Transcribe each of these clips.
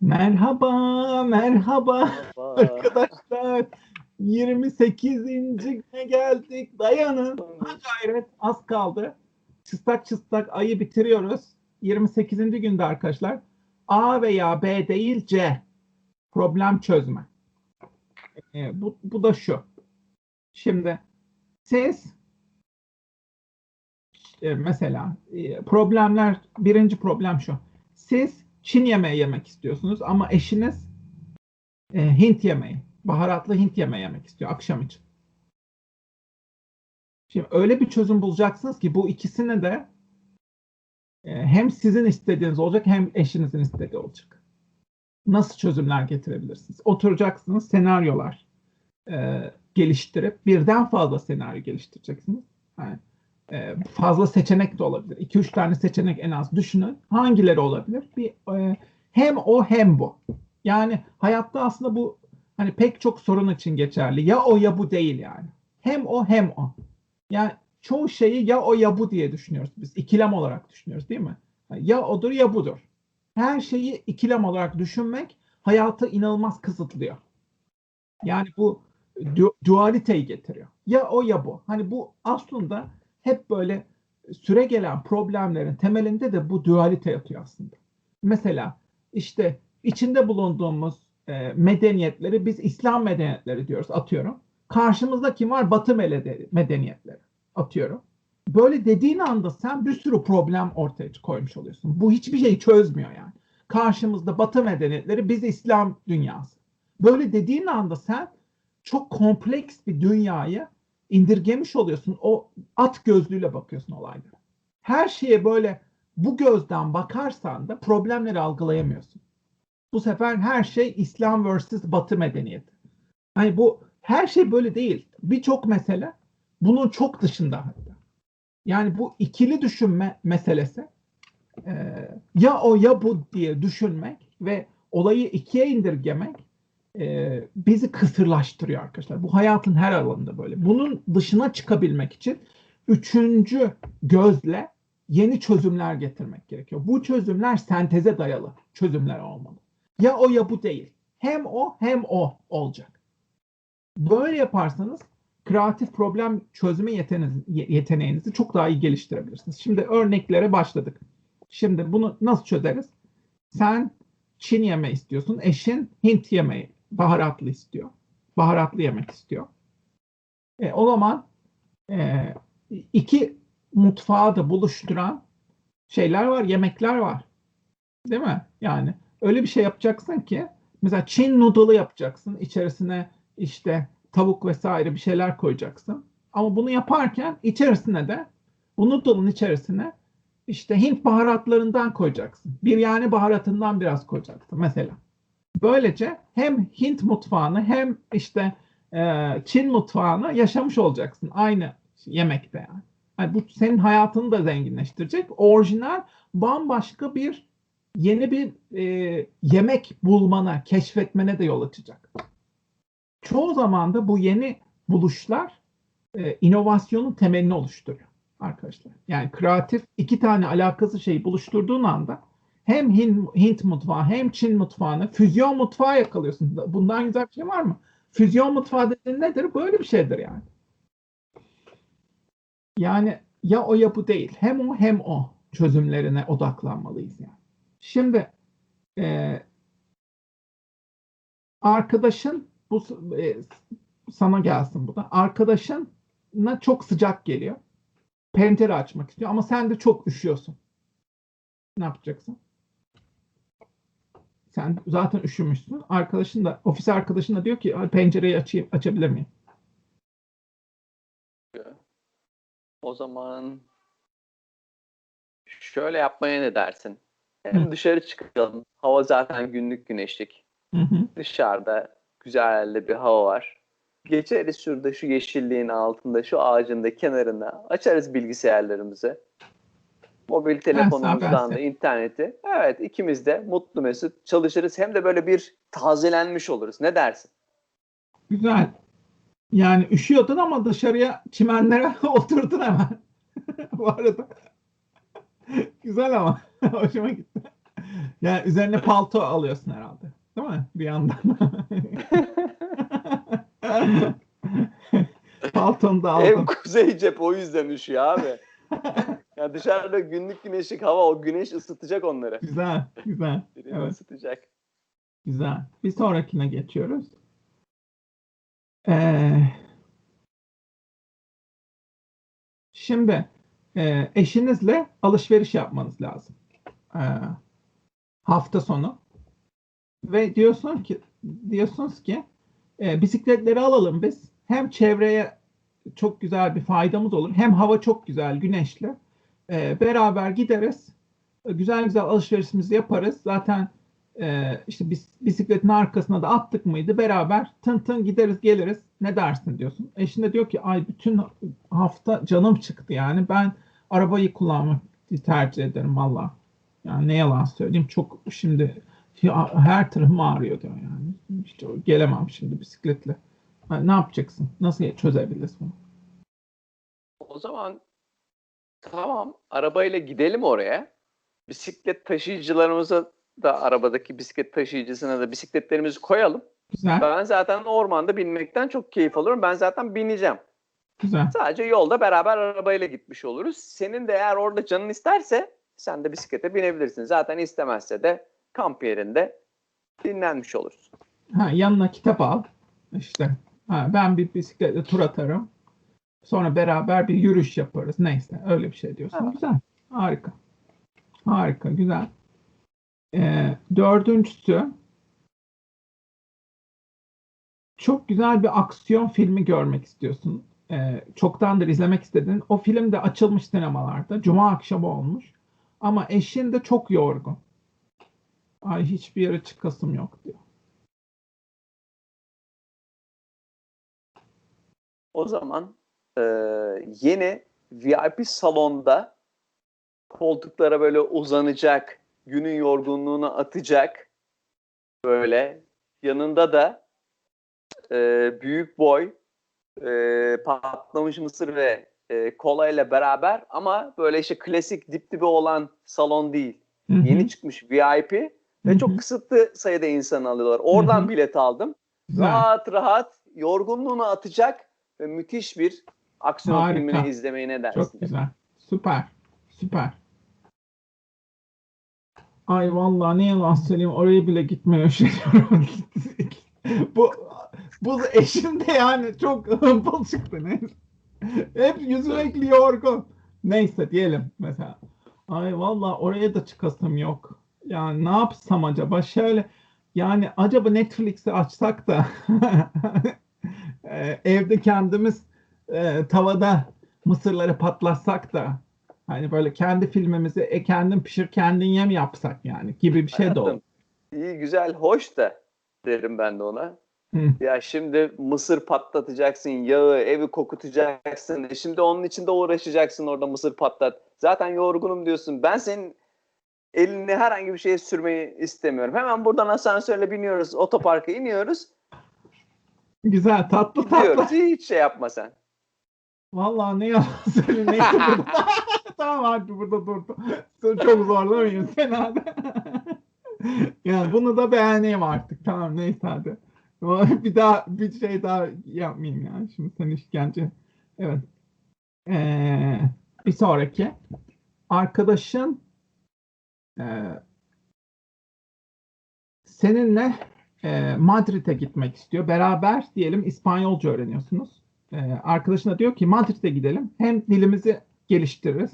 Merhaba, merhaba Vay. arkadaşlar. 28. güne geldik. Dayanın. Ha gayret az kaldı. Çıstak çıstak ayı bitiriyoruz. 28. günde arkadaşlar. A veya B değil C. Problem çözme. Ee, bu, bu da şu. Şimdi siz e, mesela e, problemler birinci problem şu. Siz Çin yemeği yemek istiyorsunuz ama eşiniz e, Hint yemeği, baharatlı Hint yemeği yemek istiyor akşam için. Şimdi öyle bir çözüm bulacaksınız ki bu ikisine de e, hem sizin istediğiniz olacak hem eşinizin istediği olacak. Nasıl çözümler getirebilirsiniz? Oturacaksınız, senaryolar e, geliştirip birden fazla senaryo geliştireceksiniz. Yani, e, fazla seçenek de olabilir. 2-3 tane seçenek en az düşünün. Hangileri olabilir? Bir e, hem o hem bu. Yani hayatta aslında bu hani pek çok sorun için geçerli. Ya o ya bu değil yani. Hem o hem o. Yani çoğu şeyi ya o ya bu diye düşünüyoruz biz. İkilem olarak düşünüyoruz değil mi? Ya odur ya budur. Her şeyi ikilem olarak düşünmek hayatı inanılmaz kısıtlıyor. Yani bu du- dualiteyi getiriyor. Ya o ya bu. Hani bu aslında hep böyle süre gelen problemlerin temelinde de bu dualite yatıyor aslında. Mesela işte içinde bulunduğumuz e, medeniyetleri biz İslam medeniyetleri diyoruz atıyorum. Karşımızda kim var? Batı medeniyetleri atıyorum. Böyle dediğin anda sen bir sürü problem ortaya koymuş oluyorsun. Bu hiçbir şeyi çözmüyor yani. Karşımızda Batı medeniyetleri biz İslam dünyası. Böyle dediğin anda sen çok kompleks bir dünyayı indirgemiş oluyorsun. O at gözlüğüyle bakıyorsun olaylara. Her şeye böyle bu gözden bakarsan da problemleri algılayamıyorsun. Bu sefer her şey İslam versus Batı medeniyeti. Hani bu her şey böyle değil. Birçok mesele bunun çok dışında hatta. Yani bu ikili düşünme meselesi e, ya o ya bu diye düşünmek ve olayı ikiye indirgemek e, bizi kısırlaştırıyor arkadaşlar. Bu hayatın her alanında böyle. Bunun dışına çıkabilmek için üçüncü gözle yeni çözümler getirmek gerekiyor. Bu çözümler senteze dayalı çözümler olmalı. Ya o ya bu değil. Hem o hem o olacak. Böyle yaparsanız kreatif problem çözme yeteneğinizi, çok daha iyi geliştirebilirsiniz. Şimdi örneklere başladık. Şimdi bunu nasıl çözeriz? Sen Çin yemeği istiyorsun. Eşin Hint yemeği baharatlı istiyor. Baharatlı yemek istiyor. E, o zaman e, iki mutfağı da buluşturan şeyler var, yemekler var. Değil mi? Yani öyle bir şey yapacaksın ki mesela Çin noodle'ı yapacaksın. İçerisine işte tavuk vesaire bir şeyler koyacaksın. Ama bunu yaparken içerisine de bu noodle'ın içerisine işte Hint baharatlarından koyacaksın. Biryani baharatından biraz koyacaksın mesela. Böylece hem Hint mutfağını hem işte e, Çin mutfağını yaşamış olacaksın aynı yemekte yani. yani. Bu senin hayatını da zenginleştirecek. Orijinal bambaşka bir yeni bir e, yemek bulmana, keşfetmene de yol açacak. Çoğu zaman da bu yeni buluşlar e, inovasyonun temelini oluşturuyor arkadaşlar. Yani kreatif iki tane alakası şeyi buluşturduğun anda hem Hint, mutfağı hem Çin mutfağını füzyon mutfağı yakalıyorsun. Bundan güzel bir şey var mı? Füzyon mutfağı dediğin nedir? Böyle bir şeydir yani. Yani ya o ya bu değil. Hem o hem o çözümlerine odaklanmalıyız yani. Şimdi e, arkadaşın bu e, sana gelsin bu da. Arkadaşına çok sıcak geliyor. Pencere açmak istiyor ama sen de çok üşüyorsun. Ne yapacaksın? Sen zaten üşümüşsün. Arkadaşın da ofis arkadaşın da diyor ki pencereyi açayım, açabilir miyim? O zaman şöyle yapmaya ne dersin? Hem Hı. dışarı çıkalım. Hava zaten günlük güneşlik. Hı hı. Dışarıda güzel bir hava var. Geçeriz şurada şu yeşilliğin altında, şu ağacın da kenarına. Açarız bilgisayarlarımızı. Mobil telefonumuzdan da interneti. Evet ikimiz de mutlu mesut çalışırız. Hem de böyle bir tazelenmiş oluruz. Ne dersin? Güzel. Yani üşüyordun ama dışarıya çimenlere oturdun hemen. Bu arada. Güzel ama. Hoşuma gitti. Yani üzerine palto alıyorsun herhalde. mi? Bir yandan. Paltonu da Ev aldım. kuzey cep o yüzden üşüyor abi. Ya dışarıda günlük güneşlik hava o güneş ısıtacak onları. Güzel, güzel. Evet. ısıtacak. Güzel. Bir sonrakine geçiyoruz. Ee, şimdi e, eşinizle alışveriş yapmanız lazım. Ee, hafta sonu. Ve diyorsun ki diyorsunuz ki e, bisikletleri alalım biz. Hem çevreye çok güzel bir faydamız olur. Hem hava çok güzel, güneşli. Ee, beraber gideriz. Güzel güzel alışverişimizi yaparız. Zaten ee, işte bis, bisikletin arkasına da attık mıydı beraber tın tın gideriz geliriz ne dersin diyorsun. Eşin de diyor ki ay bütün hafta canım çıktı yani ben arabayı kullanmayı tercih ederim valla. Yani ne yalan söyleyeyim çok şimdi her tarafım ağrıyor diyor yani. İşte gelemem şimdi bisikletle. Ha, Ne yapacaksın? Nasıl çözebiliriz bunu? O zaman tamam arabayla gidelim oraya. Bisiklet taşıyıcılarımıza da arabadaki bisiklet taşıyıcısına da bisikletlerimizi koyalım. Güzel, Ben zaten ormanda binmekten çok keyif alıyorum. Ben zaten bineceğim. güzel. Sadece yolda beraber arabayla gitmiş oluruz. Senin de eğer orada canın isterse sen de bisiklete binebilirsin. Zaten istemezse de kamp yerinde dinlenmiş oluruz. Ha, yanına kitap al. İşte ha, ben bir bisikletle tur atarım. Sonra beraber bir yürüyüş yaparız. Neyse öyle bir şey diyorsun. Ha. Güzel. Harika. Harika. Güzel. Ee, dördüncüsü çok güzel bir aksiyon filmi görmek istiyorsun. Ee, çoktandır izlemek istedin. O film de açılmış sinemalarda. Cuma akşamı olmuş. Ama eşin de çok yorgun. Ay hiçbir yere çıkasım yok diyor. O zaman e, yeni VIP salonda koltuklara böyle uzanacak, günün yorgunluğunu atacak böyle yanında da e, büyük boy e, patlamış mısır ve e, kola ile beraber ama böyle işte klasik dip dibe olan salon değil. Hı hı. Yeni çıkmış VIP ve çok kısıtlı sayıda insan alıyorlar. Oradan Hı hı. bilet aldım. Rahat rahat yorgunluğunu atacak ve müthiş bir aksiyon Harika. filmini izlemeyi ne dersin? Çok güzel. Süper. Süper. Ay vallahi ne yalan söyleyeyim oraya bile gitmeye üşeniyorum. bu bu eşim de yani çok hımpıl çıktı neyse. Hep sürekli yorgun. Neyse diyelim mesela. Ay vallahi oraya da çıkasım yok. Yani ne yapsam acaba? Şöyle yani acaba Netflix'i açsak da e, evde kendimiz e, tavada mısırları patlatsak da hani böyle kendi filmimizi e, kendin pişir kendin yem yapsak yani gibi bir şey de olur. İyi güzel hoş da derim ben de ona. Hı. Ya şimdi mısır patlatacaksın, yağı, evi kokutacaksın. E şimdi onun için de uğraşacaksın orada mısır patlat. Zaten yorgunum diyorsun. Ben senin elini herhangi bir şeye sürmeyi istemiyorum. Hemen buradan asansörle biniyoruz, otoparka iniyoruz. Güzel tatlı tatlı. Gidiyoruz. Hiç şey yapma sen. Vallahi ne yalan söyleyeyim. Neyse burada. tamam hadi burada durdu. Çok zorlamayın sen hadi. yani bunu da beğeneyim artık. Tamam neyse hadi. Bir daha bir şey daha yapmayayım yani. Şimdi sen işkence. Evet. Ee, bir sonraki. Arkadaşın e, seninle e, Madrid'e gitmek istiyor. Beraber diyelim İspanyolca öğreniyorsunuz. Ee, arkadaşına diyor ki Madrid'e gidelim. Hem dilimizi geliştiririz.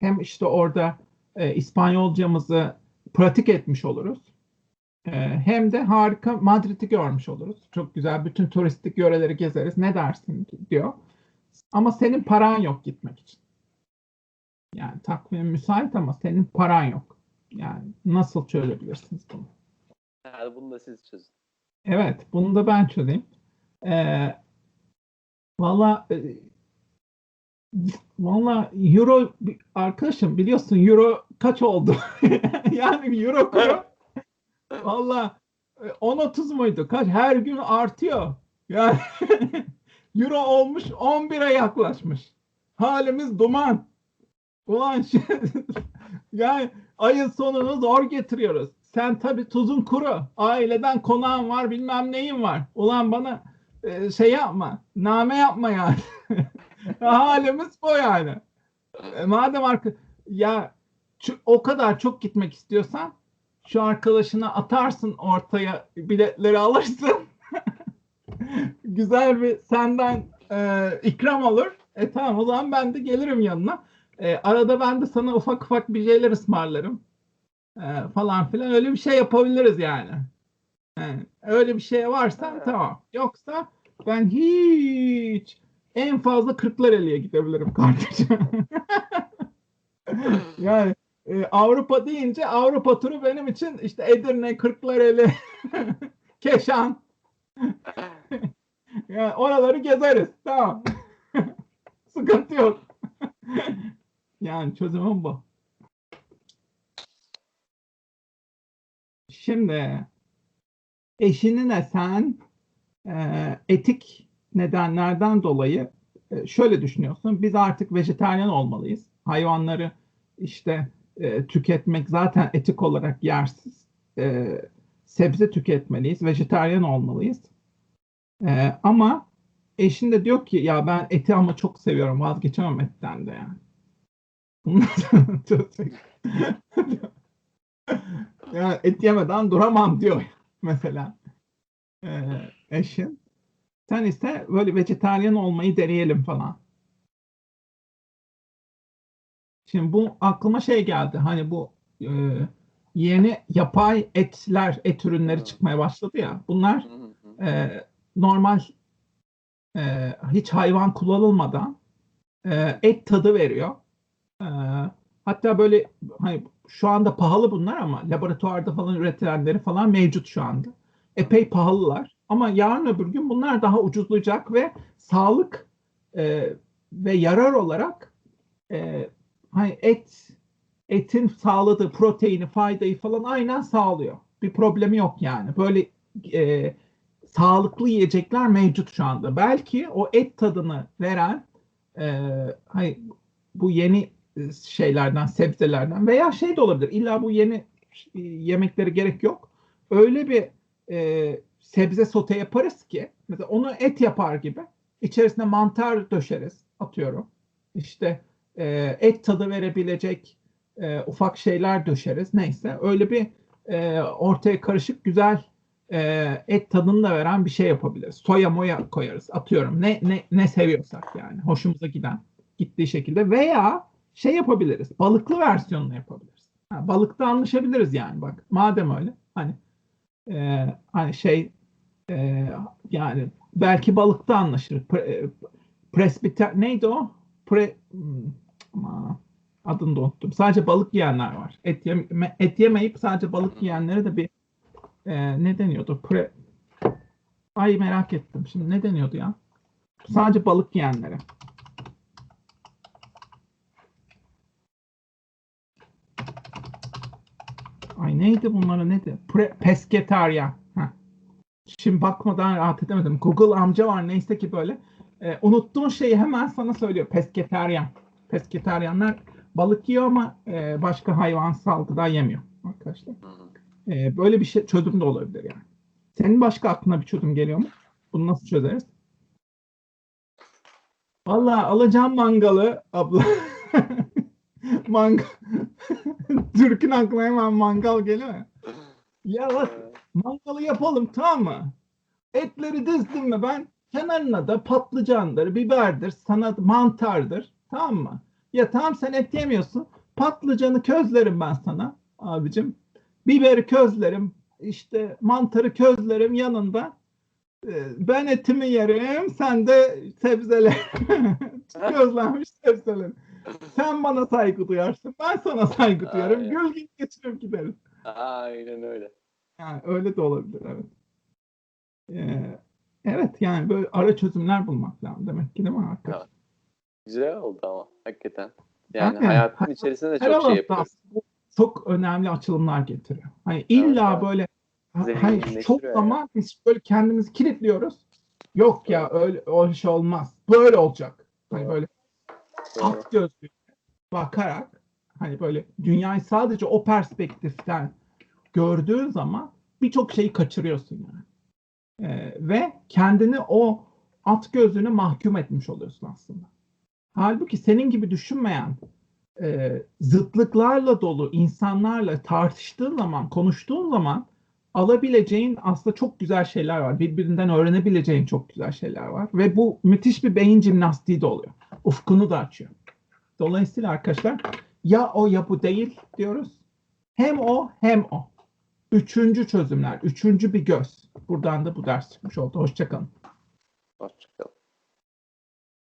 Hem işte orada e, İspanyolcamızı pratik etmiş oluruz. Ee, hem de harika Madrid'i görmüş oluruz. Çok güzel bütün turistik yöreleri gezeriz. Ne dersin diyor. Ama senin paran yok gitmek için. Yani takvim müsait ama senin paran yok. Yani nasıl çözebilirsiniz bunu? Yani bunu da siz çözün. Evet, bunu da ben çözeyim. Ee, valla e, valla euro arkadaşım biliyorsun euro kaç oldu? yani euro kuru valla e, 10.30 muydu? Kaç? Her gün artıyor. Yani euro olmuş 11'e yaklaşmış. Halimiz duman. Ulan şey, yani ayın sonunu zor getiriyoruz. sen tabii tuzun kuru. Aileden konağın var bilmem neyin var. Ulan bana e, şey yapma. Name yapma yani. Halimiz bu yani. E, madem arka ya o kadar çok gitmek istiyorsan şu arkadaşına atarsın ortaya biletleri alırsın. Güzel bir senden e, ikram olur. E tamam o zaman ben de gelirim yanına. E, arada ben de sana ufak ufak bir şeyler ısmarlarım. E, falan filan öyle bir şey yapabiliriz yani. E, öyle bir şey varsa tamam. Yoksa ben hiç en fazla Kırklareli'ye gidebilirim kardeşim. yani e, Avrupa deyince Avrupa turu benim için işte Edirne, Kırklareli, Keşan. yani oraları gezeriz. Tamam. Sıkıntı yok. yani çözümüm bu. Şimdi eşinine sen e, etik nedenlerden dolayı e, şöyle düşünüyorsun. Biz artık vejetaryen olmalıyız. Hayvanları işte e, tüketmek zaten etik olarak yersiz. E, sebze tüketmeliyiz. Vejetaryen olmalıyız. E, ama eşin de diyor ki ya ben eti ama çok seviyorum. Vazgeçemem etten de yani. Yani et yemeden duramam diyor mesela e, eşin. Sen ise böyle vejetaryen olmayı deneyelim falan. Şimdi bu aklıma şey geldi. Hani bu e, yeni yapay etler, et ürünleri çıkmaya başladı ya. Bunlar e, normal e, hiç hayvan kullanılmadan e, et tadı veriyor. E, hatta böyle hani şu anda pahalı bunlar ama laboratuvarda falan üretilenleri falan mevcut şu anda. Epey pahalılar. Ama yarın öbür gün bunlar daha ucuzlayacak ve sağlık e, ve yarar olarak e, hani et etin sağladığı proteini, faydayı falan aynen sağlıyor. Bir problemi yok yani. Böyle e, sağlıklı yiyecekler mevcut şu anda. Belki o et tadını veren e, hani bu yeni şeylerden, sebzelerden veya şey de olabilir. İlla bu yeni e, yemekleri gerek yok. Öyle bir e, sebze sote yaparız ki mesela onu et yapar gibi içerisine mantar döşeriz atıyorum. İşte e, et tadı verebilecek e, ufak şeyler döşeriz. Neyse öyle bir e, ortaya karışık güzel e, et tadını da veren bir şey yapabiliriz. Soya moya koyarız. Atıyorum. Ne ne ne seviyorsak yani. Hoşumuza giden gittiği şekilde veya şey yapabiliriz. Balıklı versiyonunu yapabiliriz. Ha, balıkta anlaşabiliriz yani bak. Madem öyle hani e, hani şey e, yani belki balıkta anlaşırız. Pre, e, presbiter neydi o? Pre hmm, ama adını da unuttum. Sadece balık yiyenler var. Et, yeme, et yemeyip sadece balık yiyenlere de bir e, ne deniyordu? Pre... Ay merak ettim. Şimdi ne deniyordu ya? Sadece balık yiyenlere. Ay neydi bunlara neydi? Pre... Pesketaryen. Heh. Şimdi bakmadan rahat edemedim. Google amca var neyse ki böyle. E, unuttuğun şeyi hemen sana söylüyor. Pesketaryen. Pesketaryenler balık yiyor ama e, başka hayvansal gıda yemiyor arkadaşlar. Ee, böyle bir şey çözüm de olabilir yani. Senin başka aklına bir çözüm geliyor mu? Bunu nasıl çözeriz? Vallahi alacağım mangalı abla. Mangal. Türk'ün aklına hemen mangal geliyor ya. Ya bak mangalı yapalım tamam mı? Etleri dizdim mi ben? Kenarına da patlıcandır, biberdir, sana mantardır. Tamam mı? Ya tamam sen et yemiyorsun. Patlıcanı közlerim ben sana abicim. Biberi közlerim, işte mantarı közlerim yanında. Ee, Ben etimi yerim, sen de sebzeler, közlenmiş sebzeler. Sen bana saygı duyarsın, ben sana saygı duyarım. Aynen. Gül gibi geçirip gideriz. Aynen öyle. Yani öyle de olabilir, evet. Ee, evet, yani böyle ara çözümler bulmak lazım demek ki değil mi? Evet. Güzel oldu ama hakikaten. Yani Aynen. hayatın içerisinde de çok şey yapıyoruz. çok önemli açılımlar getiriyor. Hani illa evet. böyle ha- hani çok zaman biz böyle kendimizi kilitliyoruz. Yok ya öyle o iş olmaz. Böyle olacak. Hani Doğru. böyle. At gözlü bakarak hani böyle dünyayı sadece o perspektiften gördüğün zaman birçok şeyi kaçırıyorsun yani. Ee, ve kendini o at gözlüğüne mahkum etmiş oluyorsun aslında. Halbuki senin gibi düşünmeyen e, zıtlıklarla dolu insanlarla tartıştığın zaman, konuştuğun zaman alabileceğin aslında çok güzel şeyler var. Birbirinden öğrenebileceğin çok güzel şeyler var. Ve bu müthiş bir beyin jimnastiği de oluyor. Ufkunu da açıyor. Dolayısıyla arkadaşlar ya o ya bu değil diyoruz. Hem o hem o. Üçüncü çözümler, üçüncü bir göz. Buradan da bu ders çıkmış oldu. Hoşçakalın. Hoşçakalın.